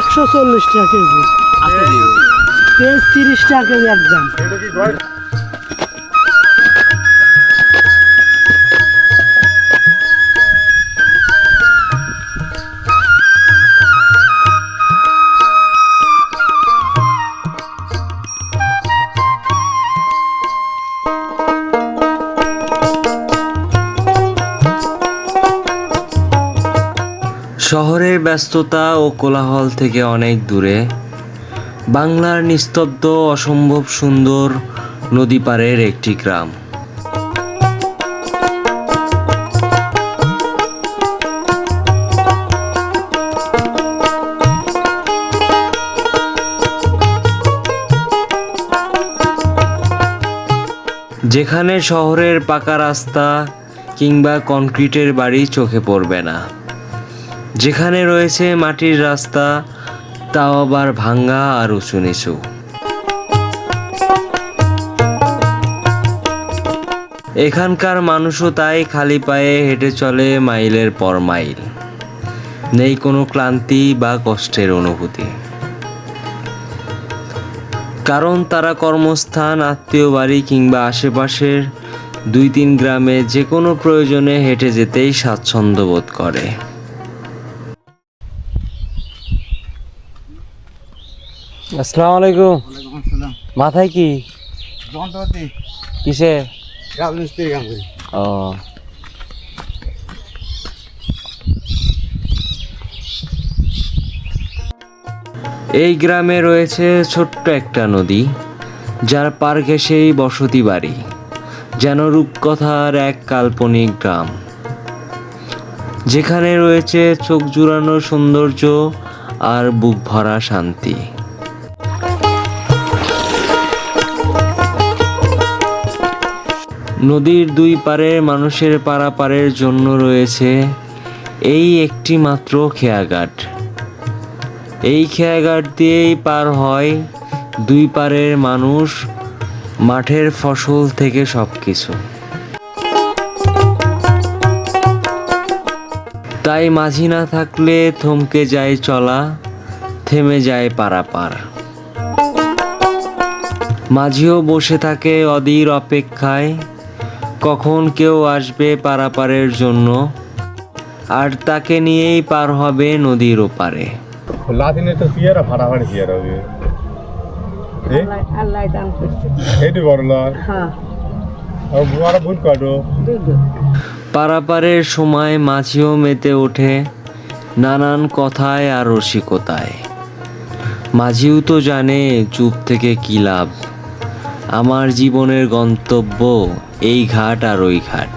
একশো চল্লিশ টাকা কেজি। পেঁয়াজ তিরিশ টাকা কেজি একদম। ব্যস্ততা ও কোলাহল থেকে অনেক দূরে, বাংলার নিস্তব্ধ অসম্ভব সুন্দর নদী পাড়ের একটি গ্রাম। যেখানে শহরের পাকা রাস্তা কিংবা কনক্রিটের বাড়ি চোখে পড়বে না। যেখানে রয়েছে মাটির রাস্তা, তাও আবার ভাঙ্গা আর উঁচু নিচু। এখানকার মানুষও তাই খালি পায়ে হেঁটে চলে মাইলের পর মাইল। নেই কোনো ক্লান্তি বা কষ্টের অনুভূতি। কারণ তারা কর্মস্থান, আত্মীয় বাড়ি কিংবা আশেপাশের দুই তিন গ্রামে যে কোনো প্রয়োজনে হেঁটে যেতেই স্বাচ্ছন্দ্য বোধ করে। আসসালামু আলাইকুম। মাথায় কি? যন্ত্রপাতি। কিসে? কাম করি। ও। এই গ্রামে রয়েছে ছোট্ট একটা নদী যার পার ঘেঁষেই বসতি বাড়ি যেন রূপকথার এক কাল্পনিক গ্রাম। যেখানে রয়েছে চোখ জুড়ানো সৌন্দর্য আর বুক ভরা শান্তি। নদীর দুই পারের মানুষের পারাপারের জন্য রয়েছে এই একটি মাত্র খেয়াঘাট। এই খেয়াঘাট দিয়েই পার হয় দুই পারের মানুষ মাঠের ফসল থেকে সব কিছু তাই মাঝি না থাকলে থমকে যায় চলা, থেমে যায় পারাপার। মাঝিও বসে থাকে অধীর অপেক্ষায় কখন কেউ আসবে পারাপারের জন্য? আর তাকে নিয়েই পার হবে নদীর ওপারে। লাতিনে তো সিয়ারা ফাটাফাটি সিয়ারা হবে। আল্লাহ দাম করছে। এইটু বড় লয়। হ্যাঁ। আর বুয়ারা ভুল কাটো। পারাপারের সময় মাঝিও মেতে ওঠে নানান কথায় আর রসিকতায়। মাঝিও তো জানে চুপ থেকে কি লাভ। আমার জীবনের গন্তব্য এই ঘাট আর ওই ঘাট।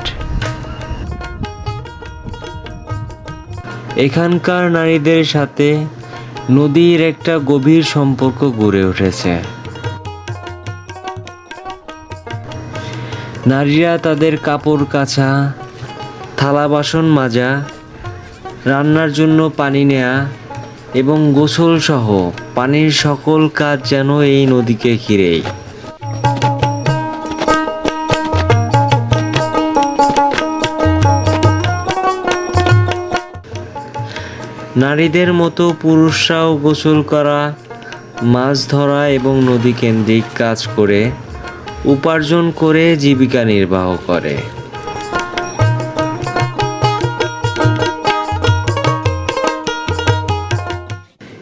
এখানকার নারীদের সাথে নদীর একটা গভীর সম্পর্ক গড়ে উঠেছে। নারীরা তাদের কাপড় কাচা, থালা বাসন মাজা, রান্নার জন্য পানি নেয়া এবং গোসল সহ পানির সকল কাজ যেন এই নদীকে ঘিরেই। নারীদের মতো পুরুষরাও গোসল করা, মাছ ধরা এবং নদী কেন্দ্রিক কাজ করে উপার্জন করে জীবিকা নির্বাহ করে।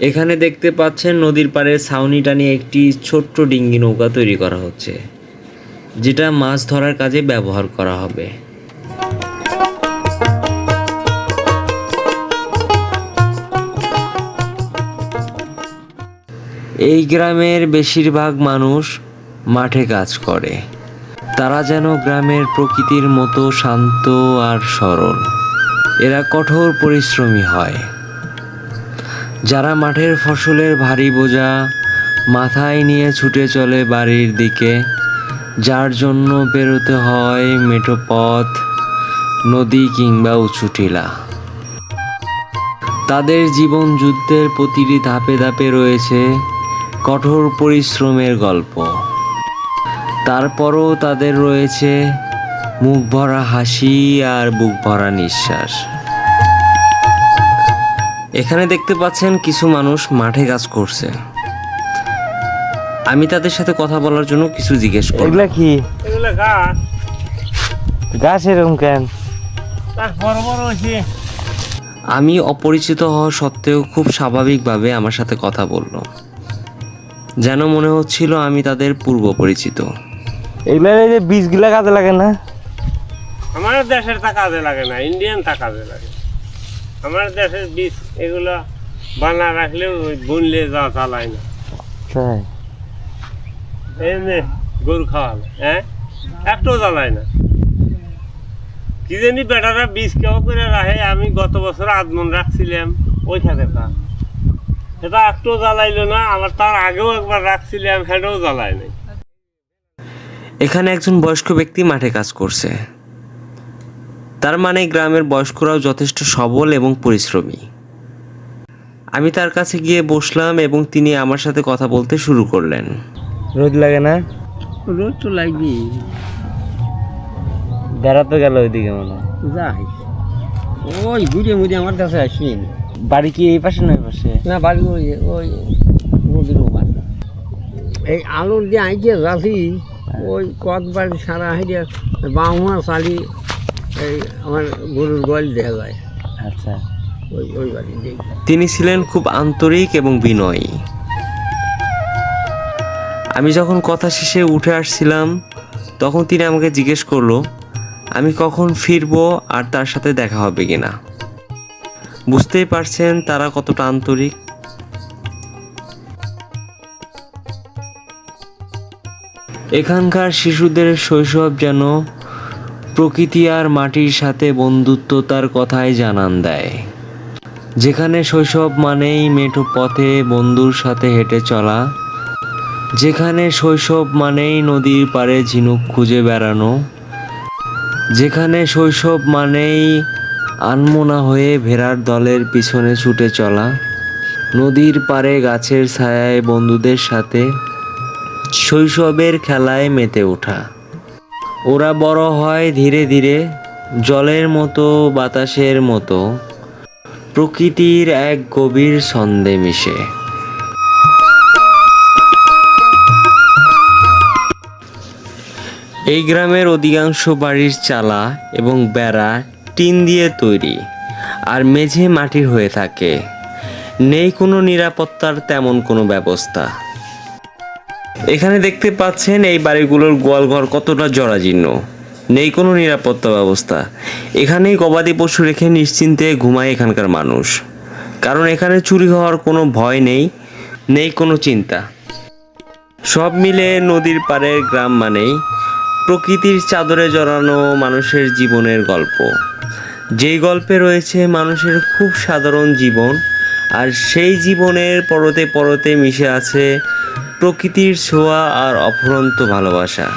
এখানে দেখতে পাচ্ছেন নদীর পাড়ে ছাউনি টানিয়ে একটি ছোট্ট ডিঙ্গি নৌকা তৈরি করা হচ্ছে, যেটা মাছ ধরার কাজে ব্যবহার করা হবে। এই গ্রামের বেশিরভাগ মানুষ মাঠে কাজ করে। তারা যেন গ্রামের প্রকৃতির মতো শান্ত আর সরল। এরা কঠোর পরিশ্রমী হয়। যারা মাঠের ফসলের ভারী বোঝা মাথায় নিয়ে ছুটে চলে বাড়ির দিকে, যার জন্য বেরোতে হয় মেঠো পথ, নদী কিংবা উঁচু টিলা। তাদের জীবন যুদ্ধের প্রতিটি ধাপে ধাপে রয়েছে কঠোর পরিশ্রমের গল্প। তারপরও তাদের রয়েছে মুখ ভরা হাসি আর বুক ভরা নিঃশ্বাস। এখানে দেখতে পাচ্ছেন কিছু মানুষ মাঠে কাজ করছে। আমি তাদের সাথে কথা বলার জন্য কিছু জিজ্ঞেস করলাম এগুলা কি? এগুলো গাছ। গাছ এরকম কেন? বড় বড় হয়েছে। আমি অপরিচিত হওয়া সত্ত্বেও খুব স্বাভাবিকভাবে আমার সাথে কথা বলল। যেন মনে হচ্ছিল আমি তাদের পূর্ব পরিচিত। এগুলার এই যে বীজগুলা কাজে লাগে না? আমার দেশের তা কাজে লাগে না ইন্ডিয়ান তা কাজে লাগে। আমার দেশের বীজ এগুলো বানা রাখলেও ওই বুনলে যা চালায় না। তাই? গরু খাওয়ালে হ্যাঁ? একটাও জ্বালায় না। কি জানি বেটারা বীজ কেউ করে রাখে আমি গত বছর আদমন রাখছিলাম ওই তা। সেটা একটাও জ্বালাইলো না আবার তার আগেও একবার রাখছিলাম সেটাও জ্বালায় নাই। এখানে একজন বয়স্ক ব্যক্তি মাঠে কাজ করছে। তার মানে গ্রামের বয়স্করাও যথেষ্ট সবল এবং পরিশ্রমী। আমি তার কাছে গিয়ে বসলাম এবং তিনি আমার সাথে কথা বলতে শুরু করলেন। রোদ লাগে না? রোদ তো লাগবে বেড়াতে গেল ওইদিকে মনে হয়। যাই। ওই ঘুরে মুড়ে আমার কাছে আসবেন বাড়ি কি এই পাশে না ওই পাশে? না বাড়ি ওই ওই নদীর ওপার। এই আলুর যে আইকে রাখি ওই কত বাড়ি সারা হাইডে বাহুয়া চালি এই আমার গরুর গোয়াল দেখা যায়। আচ্ছা। ওই ওই বাড়ি তিনি ছিলেন খুব আন্তরিক এবং বিনয়ী। আমি যখন কথা শেষে উঠে আসছিলাম তখন তিনি আমাকে জিজ্ঞেস করল আমি কখন ফিরবো আর তার সাথে দেখা হবে কিনা? বুঝতেই পারছেন তারা কতটা আন্তরিক। এখানকার শিশুদের শৈশব যেন প্রকৃতি আর মাটির সাথে বন্ধুত্বতার কথাই জানান দেয়। যেখানে শৈশব মানেই মেঠো পথে বন্ধুর সাথে হেঁটে চলা, যেখানে শৈশব মানেই নদীর পাড়ে ঝিনুক খুঁজে বেড়ানো, যেখানে শৈশব মানেই আনমোনা হয়ে ভেড়ার দলের পিছনে ছুটে চলা। নদীর পাড়ে গাছের ছায়ায় বন্ধুদের সাথে শৈশবের খেলায় মেতে ওঠা। ওরা বড় হয় ধীরে ধীরে, জলের মতো, বাতাসের মতো। প্রকৃতির এক গভীর ছন্দে মিশে। এই গ্রামের অধিকাংশ বাড়ির চালা এবং বেড়া টিন দিয়ে তৈরি আর মেঝে মাটির হয়ে থাকে। নেই কোনো নিরাপত্তার তেমন কোনো ব্যবস্থা। এখানে দেখতে পাচ্ছেন এই বাড়িগুলোর গোয়ালঘর কতটা জরাজীর্ণ। নেই কোনো নিরাপত্তা ব্যবস্থা। এখানেই গবাদি পশু রেখে নিশ্চিন্তে ঘুমায় এখানকার মানুষ। কারণ এখানে চুরি হওয়ার কোনো ভয় নেই নেই কোনো চিন্তা। সব মিলে নদীর পাড়ের গ্রাম মানেই প্রকৃতির চাদরে জড়ানো মানুষের জীবনের গল্প। যেই গল্পে রয়েছে মানুষের খুব সাধারণ জীবন, আর সেই জীবনের পরতে পরতে মিশে আছে প্রকৃতির ছোঁয়া আর অফুরন্ত ভালোবাসা।